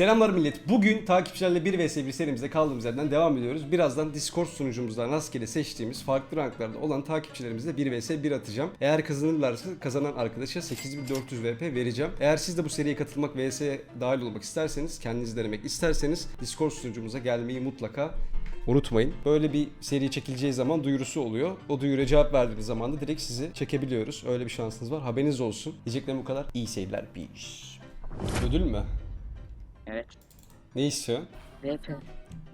Selamlar millet. Bugün takipçilerle 1 vs 1 serimizde kaldığımız yerden devam ediyoruz. Birazdan Discord sunucumuzdan rastgele seçtiğimiz farklı ranklarda olan takipçilerimizle 1 vs 1 atacağım. Eğer kazanırlarsa kazanan arkadaşa 8400 VP vereceğim. Eğer siz de bu seriye katılmak vs'ye dahil olmak isterseniz, kendiniz denemek isterseniz Discord sunucumuza gelmeyi mutlaka Unutmayın. Böyle bir seri çekileceği zaman duyurusu oluyor. O duyuruya cevap verdiğiniz zaman da direkt sizi çekebiliyoruz. Öyle bir şansınız var. Haberiniz olsun. Diyeceklerim bu kadar. İyi seyirler. Peace. Ödül mü? Evet. Ne istiyorsun? VP.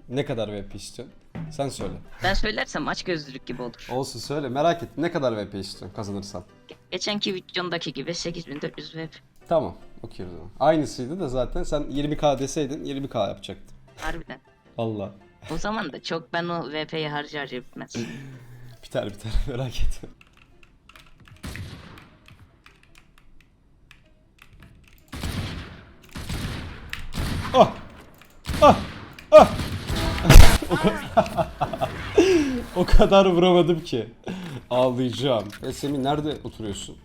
Ne kadar VP istiyorsun? Sen söyle. Ben söylersem aç gözlülük gibi olur. Olsun söyle. Merak ettim. Ne kadar VP istiyorsun kazanırsan? Geçenki videondaki gibi 8400 VP. Tamam. Okey o zaman. Aynısıydı da zaten sen 20k deseydin 20k yapacaktın. Harbiden. Allah. O zaman da çok ben o VP'yi harca harca bitmez. Biter biter. Merak etme. O, kadar... o kadar vuramadım ki. Ağlayacağım. E Semih nerede oturuyorsun?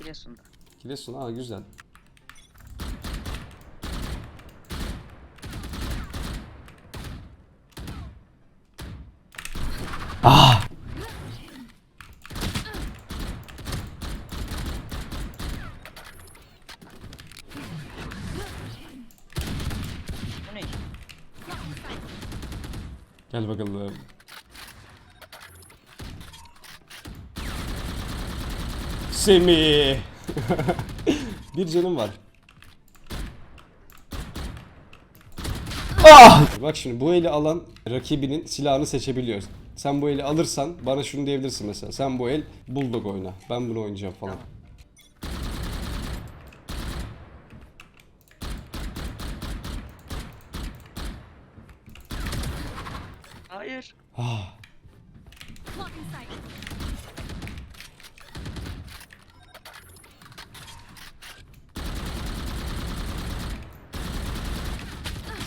Biliyorsun da. Giresun ha güzel. Gel bakalım. Semih. bir canım var. Ah! Bak şimdi bu eli alan rakibinin silahını seçebiliyor. Sen bu eli alırsan bana şunu diyebilirsin mesela. Sen bu el bulldog oyna. Ben bunu oynayacağım falan. Hayır. Ah.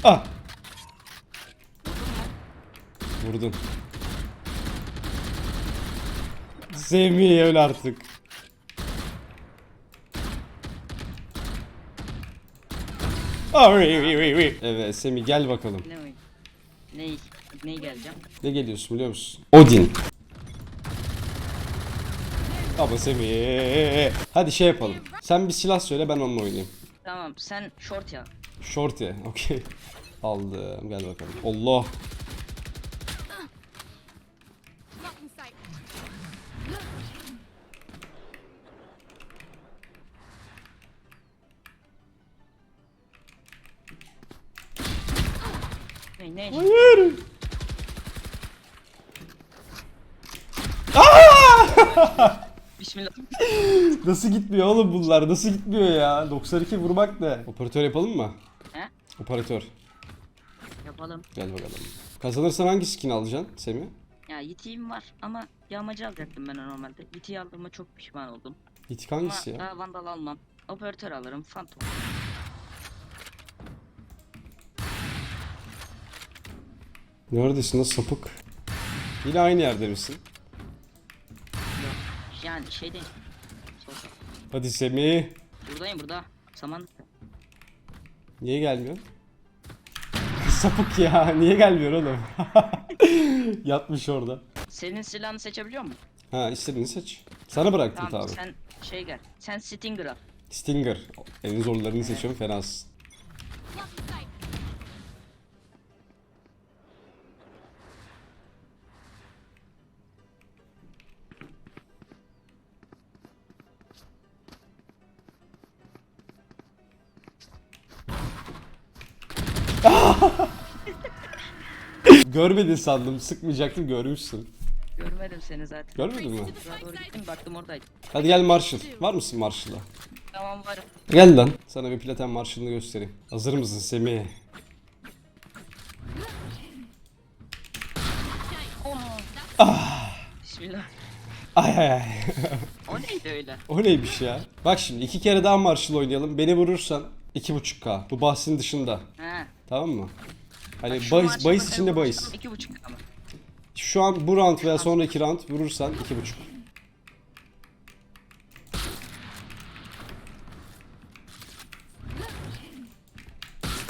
Ah. Vurdun. Semih öl artık. Ah. Evet Semih gel bakalım. Ne oyun? Ney? Ney geleceğim? Ne geliyorsun biliyor musun? Odin. Ama Semih. Hadi şey yapalım. Sen bir silah söyle ben onunla oynayayım. Tamam sen short ya. Short ya. Okey. Aldım. Gel bakalım. Allah. Ne ne? Hayır. Bismillah. Nasıl gitmiyor oğlum bunlar? Nasıl gitmiyor ya? 92 vurmak ne? Operatör yapalım mı? He? Operatör. Yapalım. Gel bakalım. Kazanırsan hangi skin alacaksın Semih? Ya yitiğim var ama yağmacı alacaktım ben normalde. Yitiği aldığıma çok pişman oldum. Yitik Ama hangisi ya? daha vandal almam. Operatör alırım. Phantom. Neredesin lan sapık? Yine aynı yerde misin? Yani şey değil. Sol- Hadi Semih. Buradayım burada. Samanlıkta. Niye gelmiyor? Sapık ya. Niye gelmiyor oğlum? Yatmış orada. Senin silahını seçebiliyor musun? Ha istediğini seç. Sana bıraktım Tamam sen şey gel. Sen Stinger al. Stinger. En zorlarını seçiyorum fenasın. Görmedin sandım. Sıkmayacaktım görmüşsün. Görmedim seni zaten. Görmedin mi? Şuraya doğru gittim baktım oradaydı. Hadi gel Marshall. Var mısın Marshall'a? Tamam varım. Gel lan. Sana bir platen Marshall'ını göstereyim. Hazır mısın Semih? Bismillah. Ay ay ay. O neydi öyle? o neymiş ya? Bak şimdi iki kere daha Marshall oynayalım. Beni vurursan 2.5k. Bu bahsin dışında. He. Tamam mı? Hani Şu bahis, bahis içinde bahis. vurursam İki buçuk ama. Şu an bu round veya sonraki round vurursan 2.5.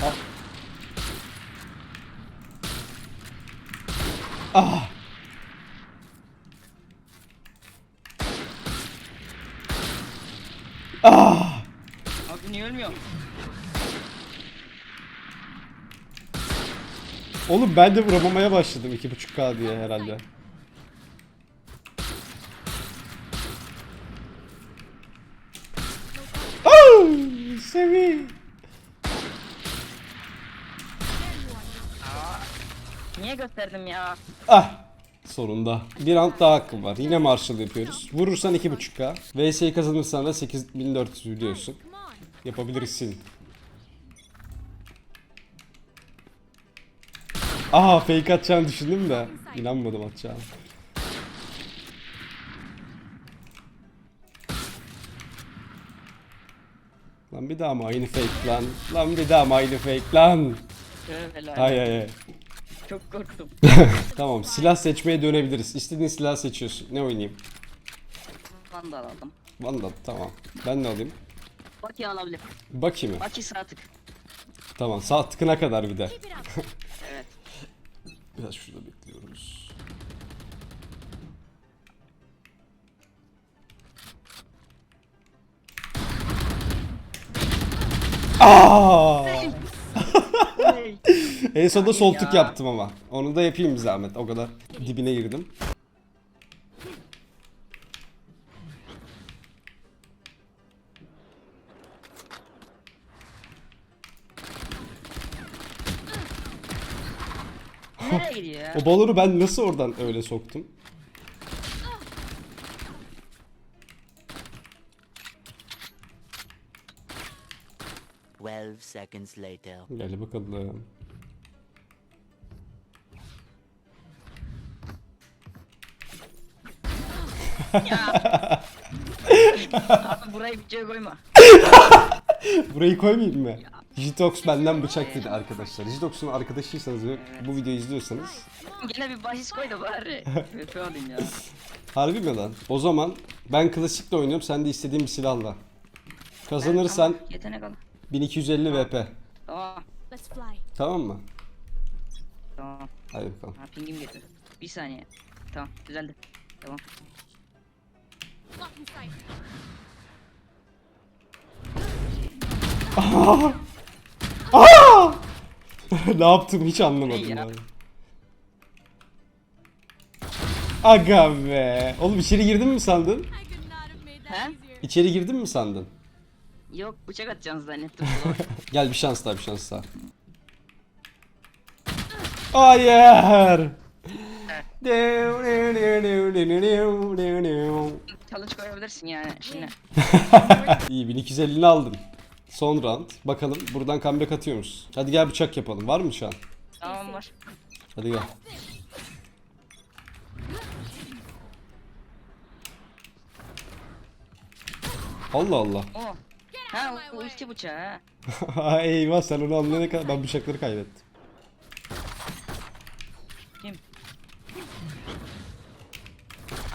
Ah. Ah. Ah. Abi niye ölmüyor? Oğlum ben de vuramamaya başladım 2.5K diye herhalde. Oh, Semih. Niye gösterdim ya? Ah. Sonunda. Bir round daha hakkım var. Yine Marshall yapıyoruz. Vurursan 2.5K. VS'yi kazanırsan da 8400 biliyorsun. Yapabilirsin. Aha fake atacağını düşündüm de inanmadım atacağını. Lan bir daha mı aynı fake lan? Lan bir daha mı aynı fake lan? Helal. Hay hay hay. Çok korktum. Tamam silah seçmeye dönebiliriz. İstediğin silah seçiyorsun. Ne oynayayım? Vandal aldım. Vandal tamam. Ben ne alayım? Baki alabilir. Bakayım mı? Baki sağ tık. Tamam sağ tıkına kadar bir de. Biraz şurada bekliyoruz. Aa! Hey. en sonunda sol tık yaptım ama. Onu da yapayım bir zahmet. O kadar dibine girdim. O balonu ben nasıl oradan öyle soktum? Twelve seconds later. Gel bakalım. Abi burayı bütçeye koyma. Burayı koymayayım mı? Jitox benden bıçak dedi arkadaşlar. Jitox'un arkadaşıysanız ve bu videoyu izliyorsanız Gene bir bahis koy da bari. Öpe alayım ya. Harbi mi lan? O zaman ben klasikle oynuyorum sen de istediğin bir silahla. Kazanırsan Tamam, Yetenek al. 1250 VP. Tamam. Let's fly. Tamam mı? Tamam. Hadi bakalım. Ha pingim getir. Bir saniye. Tamam düzeldi. Tamam. Lock sight. ne yaptım hiç anlamadım ya. abi. Aga be. Oğlum içeri girdin mi sandın? Easier. İçeri girdin mi sandın? Yok bıçak atacağını zannettim. Gel bir şans daha bir şans daha. Hayır. Challenge koyabilirsin yani şimdi. İyi 1250'ni aldın. Son round. Bakalım buradan comeback atıyor musun? Hadi gel bıçak yapalım. Var mı şu an? Tamam var. Hadi gel. Allah Allah. O. Ha o ulti bıçağı ha. Ay, Eyvah sen onu anlayana kadar ben bıçakları kaybettim. Kim?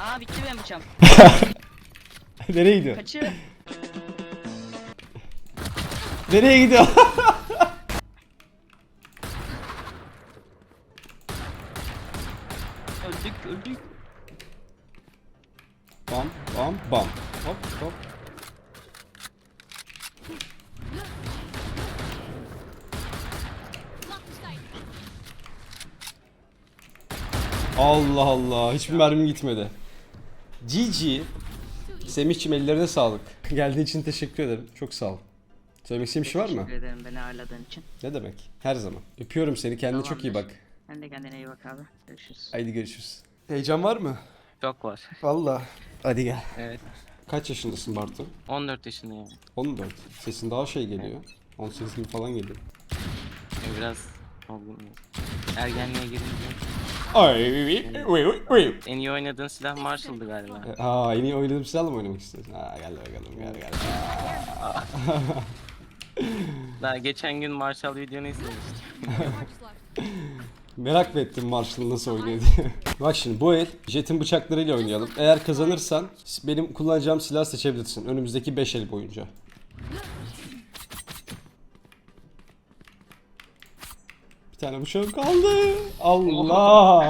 Aa bitti benim bıçağım. Nereye gidiyor? Kaçı? Nereye gidiyor? Öldük öldük. bam bam bam. Hop hop. Allah Allah. Hiçbir mermim gitmedi. GG. Semih'cim ellerine sağlık. Geldiğin için teşekkür ederim. Çok sağ ol. Söylemek istediğin bir şey var mı? Teşekkür ederim beni ağırladığın için. Ne demek? Her zaman. Öpüyorum seni. Kendine çok iyi bak. Tamamdır. Sen de kendine iyi bak abi. Görüşürüz. Haydi görüşürüz. Heyecan var mı? Çok var. Valla. Hadi gel. Evet. Kaç yaşındasın Bartu? 14 yaşındayım. 14. Sesin daha şey geliyor. 18 gibi falan geliyor. Yani biraz olgun. Ergenliğe girince. Ay, En iyi oynadığın silah Marshall'dı galiba. Aa, en iyi oynadığım silahla mı oynamak istiyorsun? Ha, gel bakalım gel gel. Daha geçen gün Marshall videonu izlemiştim. Merak mı ettim Marshall'ın nasıl oynuyor diye. Bak şimdi bu el jetin bıçaklarıyla oynayalım. Eğer kazanırsan benim kullanacağım silah seçebilirsin. Önümüzdeki 5 el boyunca. tane bıçağım kaldı. Allah.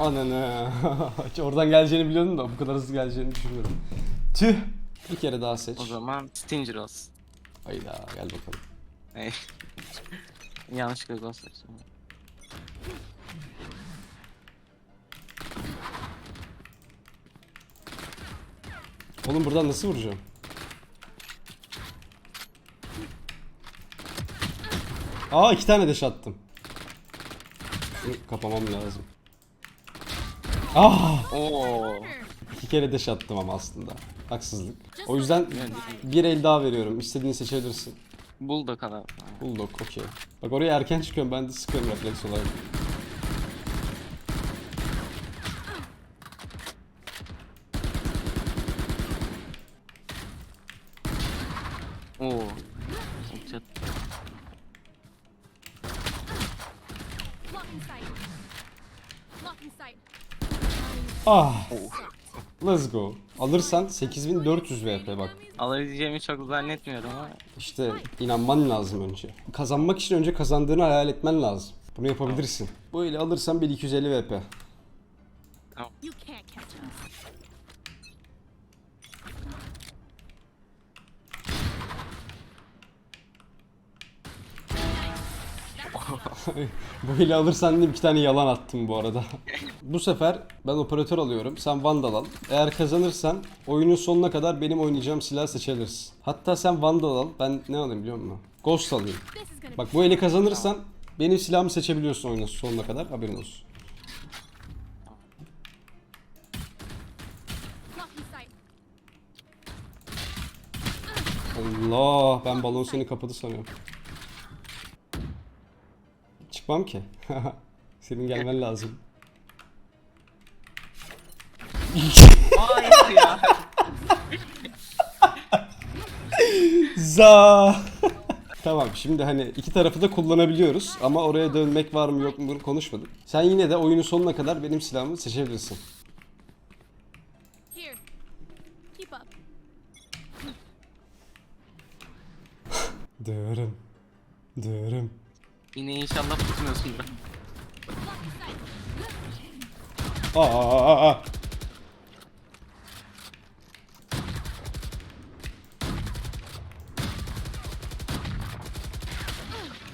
Ananı. Oradan geleceğini biliyordum da bu kadar hızlı geleceğini düşünmüyorum. Tüh. Bir kere daha seç. O zaman Stinger olsun. Hayda gel bakalım. Ey. Yanlışlıkla ghost açtım. Oğlum buradan nasıl vuracağım? Aa iki tane deş attım. Şunu kapamam lazım. Ah! Oo. İki kere deş attım ama aslında. Haksızlık. O yüzden bir el daha veriyorum. İstediğini seçebilirsin. Bulldog kadar. Bulldog okey. Bak oraya erken çıkıyorum ben de sıkıyorum refleks olarak. Oo. Çok Lock in sight. Lock in sight. Ah! Let's go. Alırsan 8400 VP bak. Alabileceğimi çok zannetmiyorum ama İşte inanman lazım önce. Kazanmak için önce kazandığını hayal etmen lazım. Bunu yapabilirsin. Bu eli alırsan 1250 VP. You Bu eli alırsan dedim iki tane yalan attım bu arada. bu sefer ben operatör alıyorum. Sen Vandal al. Eğer kazanırsan oyunun sonuna kadar benim oynayacağım silahı seçebilirsin. Hatta sen Vandal al. Ben ne alayım biliyor musun? Ghost alayım. Bak bu eli kazanırsan benim silahımı seçebiliyorsun oyunun sonuna kadar. Haberin olsun. Allah ben balon seni kapadı sanıyorum. Çıkmam ki. Senin gelmen lazım. Hayır ya. Za. tamam şimdi hani iki tarafı da kullanabiliyoruz ama oraya dönmek var mı yok mu bunu konuşmadık. Sen yine de oyunun sonuna kadar benim silahımı seçebilirsin. Here. Keep up. Dırım. Dırım. Yine inşallah tutmuyorsun da. Aa, aa, aa.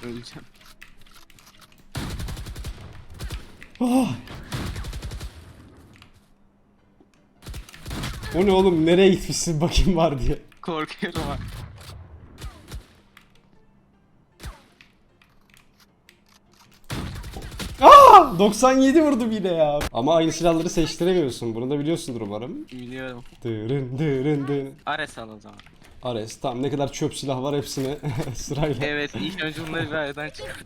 Öleceğim. O ne oğlum nereye gitmişsin bakayım var diye. Korkuyorum ha. 97 vurdum yine ya. Ama aynı silahları seçtiremiyorsun. Bunu da biliyorsundur umarım. Biliyorum. Dırın dırın dırın. Ares al o zaman. Ares tamam ne kadar çöp silah var hepsini sırayla. Evet ilk önce bunları bir aradan çıkar.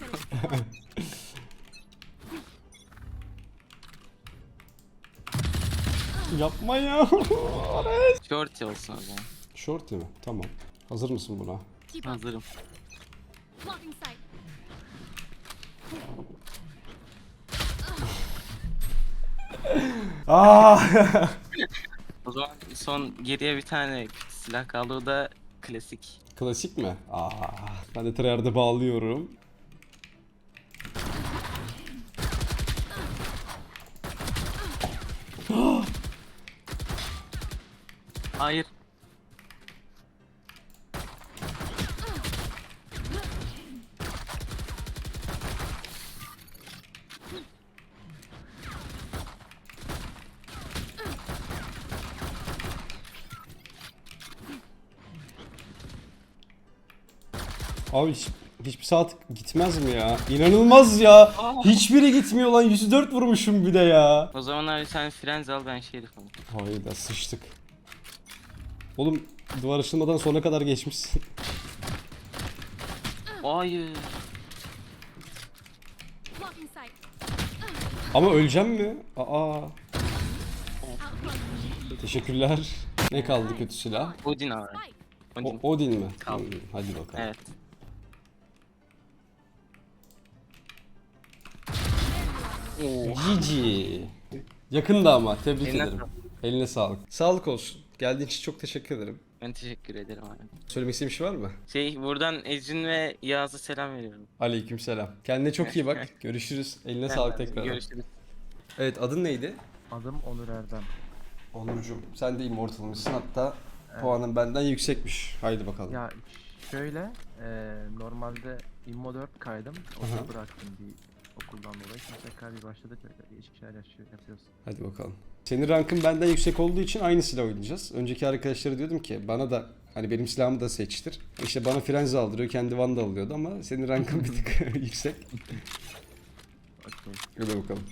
Yapma ya. Ares. Shorty olsun o zaman. Shorty mi? Tamam. Hazır mısın buna? Hazırım. Aa! O zaman son geriye bir tane silah kaldı o da klasik. Klasik mi? Aa, ben de tryhard'a bağlıyorum. Hayır. Abi hiç, hiçbir saat gitmez mi ya? İnanılmaz ya. Hiçbiri gitmiyor lan. 104 vurmuşum bir de ya. O zaman abi sen frenz al ben şerif alayım. Hayda sıçtık. Oğlum duvar açılmadan sona kadar geçmişsin. Hayır. Ama öleceğim mi? Aa. Teşekkürler. Ne kaldı kötü silah? Odin abi. Fight. O, Odin. Odin mi? Kaldı. Hadi bakalım. Evet. GG. Yakında ama tebrik Eline ederim. sağlık. Eline sağlık. Sağlık olsun. Geldiğin için çok teşekkür ederim. Ben teşekkür ederim abi. Söylemek istediğin bir şey var mı? Şey buradan Ecin ve Yağız'a selam veriyorum. Aleykümselam. Kendine çok iyi bak. Görüşürüz. Eline sağlık tekrar. Görüşürüz. Evet adın neydi? Adım Onur Erdem. Onurcuğum sen de immortalmışsın hatta puanın benden yüksekmiş. Haydi bakalım. Ya şöyle, e, normalde Immo 4 kaydım. Onu bıraktım bir okuldan dolayı. Şimdi tekrar bir başladık değişik şeyler yaşıyor, yapıyoruz. Hadi bakalım. Senin rankın benden yüksek olduğu için aynı silah oynayacağız. Önceki arkadaşlara diyordum ki bana da hani benim silahımı da seçtir. İşte bana frenzi aldırıyor, kendi Van'da alıyordu ama senin rankın bir tık yüksek. Okey. Hadi bakalım.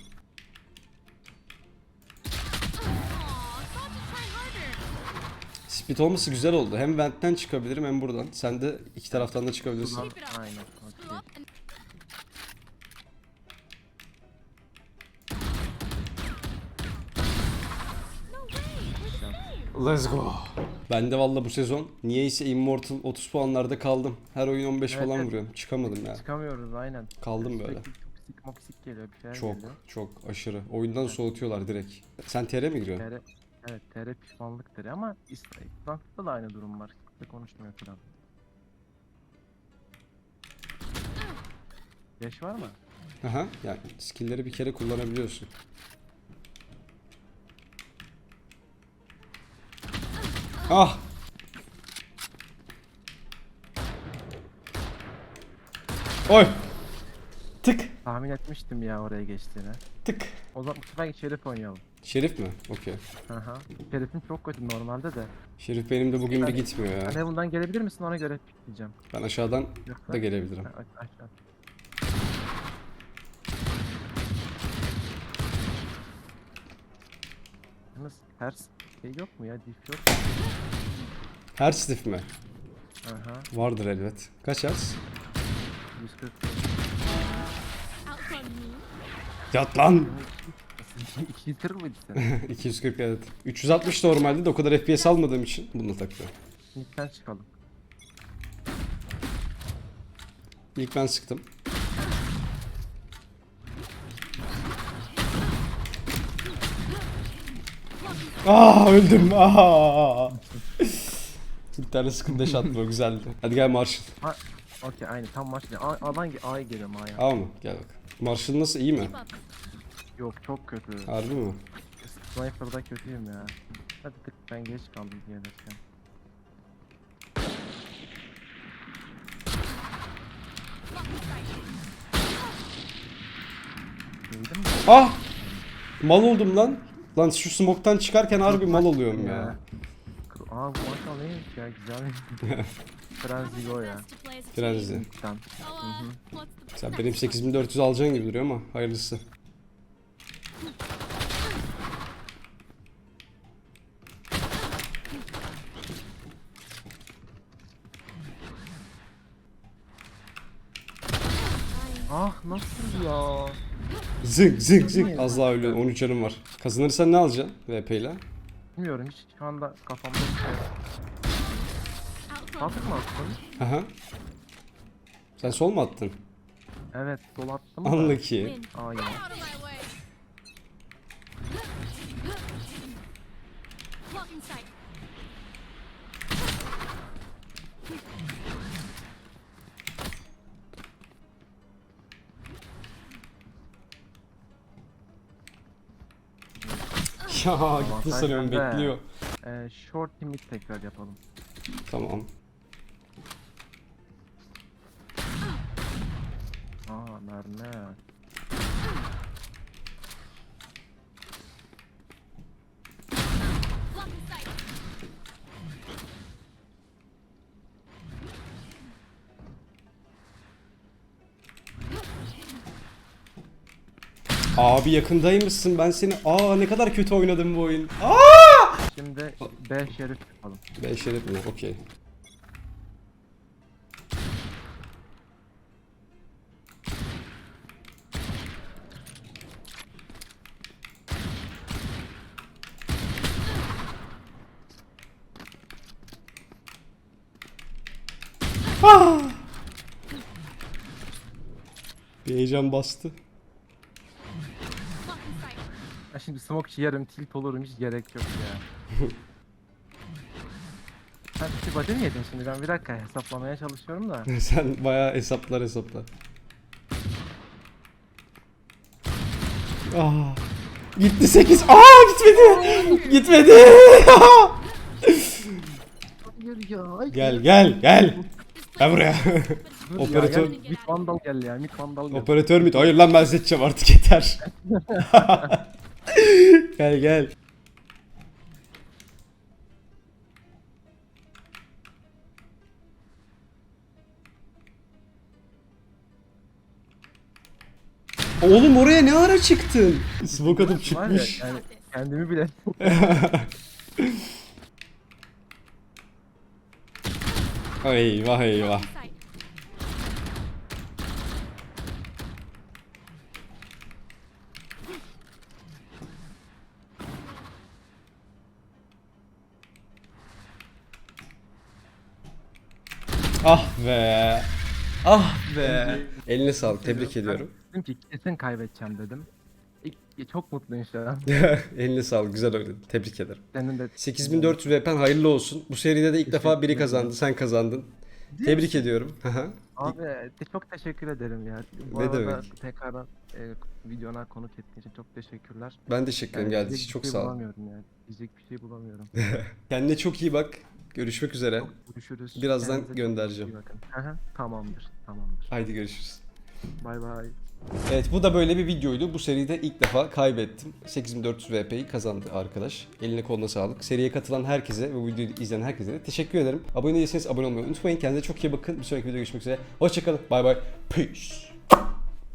Split olması güzel oldu. Hem ventten çıkabilirim hem buradan. Sen de iki taraftan da çıkabilirsin. Up. aynen. Let's go. Ben de valla bu sezon niyeyse Immortal 30 puanlarda kaldım. Her oyun 15 Evet, falan evet. vuruyorum. Çıkamadım ya. Çıkamıyoruz aynen. Kaldım böyle. Sürekli Toksik moksik geliyor bir şeyler Çok geliyor. çok aşırı. Oyundan soğutuyorlar direkt. Sen TR mi giriyorsun? TR, evet TR pişmanlıktır ama İstanbul'da da aynı durum var. Kimse konuşmuyor falan. Yaş var mı? Aha. Yani skill'leri bir kere kullanabiliyorsun. Ah! Oy! Tık! Tahmin etmiştim ya oraya geçtiğini. Tık! O zaman bu sefer Şerif oynayalım. Şerif mi? Okey. Aha. Şerif'im çok kötü normalde de. Şerif benim de bugün bir gitmiyor ya. Hani bundan gelebilir misin ona göre diyeceğim. Ben aşağıdan Yoksa... da gelebilirim. Ha, aş- aşağı. Yalnız ters şey yok mu ya? Dif yok. Her stiff mi? Aha. Vardır elbet. Kaç hertz? 140. Outrun me. Yat lan! 240 mıydı sen? 240 evet. 360 normalde de o kadar FPS almadığım için bunu takıyorum. Mid'den çıkalım. İlk ben sıktım. Aa öldüm. Aa. Bir tane sıkıntı o güzeldi. Hadi gel Marshall. Ha, okey aynı tam maç. A- A'dan ge- A'ya geliyorum A'ya. Tamam mı? Gel bak. Marshall nasıl iyi mi? Yok çok kötü. Harbi mi? Sniper'da kötüyüm ya. Hadi tık ben geç kaldım gelirken. Duydun mu? Ah! Mal oldum lan. Lan şu smoke'tan çıkarken harbi mal oluyorum ya. Aa bu maşallah neymiş ya güzel. Frenzy go ya. Frenzy. The Sen benim 8400 alacaksın gibi duruyor ama hayırlısı. Ah nasıl ya? Zıng zıng zıng. Az daha ölüyorum. 13 canım var. Kazanırsan ne alacaksın VP ile? Bilmiyorum hiç şu anda kafamda bir şey yok. Kalkık mı attın? Aha. Sen sol mu attın? Evet sol attım da. Anla ki. win. Ya. Gitti sanıyorum bende. bekliyor. Ee, short mid tekrar yapalım. Tamam. Aa mermi. Abi yakındaymışsın ben seni. Aa ne kadar kötü oynadım bu oyun. Aa! Şimdi B şerif yapalım. 5 şerif mi? Okey. Ah! Bir heyecan bastı. Şimdi smoke yerim tilt olurum hiç gerek yok ya. Sen iki body mi yedin şimdi? Ben bir dakika hesaplamaya çalışıyorum da. Sen bayağı hesaplar hesaplar. Ah. Gitti 8. Aa gitmedi. Gitmedi. Hayır ya. ay- gel gel gel. Gel buraya. Dur Operatör- Ya, gel, mit vandal gel ya. Mit vandal gel. Operatör müydü? Hayır lan ben seçeceğim artık yeter. gel gel. Oğlum oraya ne ara çıktın? Smoke atıp Var ya, çıkmış. yani kendimi bile eyvah eyvah. Sight. Ah be. Ah be. Eline sağlık. Tebrik ediyorum. Dedim ki kesin kaybedeceğim dedim. İlk, çok mutluyum şu an. Eline sağlık. Güzel oynadın. Tebrik ederim. Senin de 8400 VP'n hayırlı olsun. Bu seride de ilk defa biri kazandı. Sen kazandın. Tebrik ediyorum. Hı hı. Abi çok teşekkür ederim ya. Bu Ne arada demek? tekrardan e, videona konuk ettiğin için çok teşekkürler. ben teşekkür ederim Yani geldiğin diyecek için. Çok bir şey sağ ol. bulamıyorum ya. Diyecek bir şey bulamıyorum. Kendine çok iyi bak. Görüşmek üzere. Görüşürüz. Birazdan Kendinize çok göndereceğim. iyi bakın. Hı hı, tamamdır. Tamamdır. Haydi görüşürüz. Bay bay. Evet bu da böyle bir videoydu. Bu seride ilk defa kaybettim. 8400 VP'yi kazandı arkadaş. Eline koluna sağlık. Seriye katılan herkese ve bu videoyu izleyen herkese de teşekkür ederim. Abone değilseniz abone olmayı unutmayın. Kendinize çok iyi bakın. Bir sonraki videoda görüşmek üzere. Hoşçakalın. Bay bay. Peace.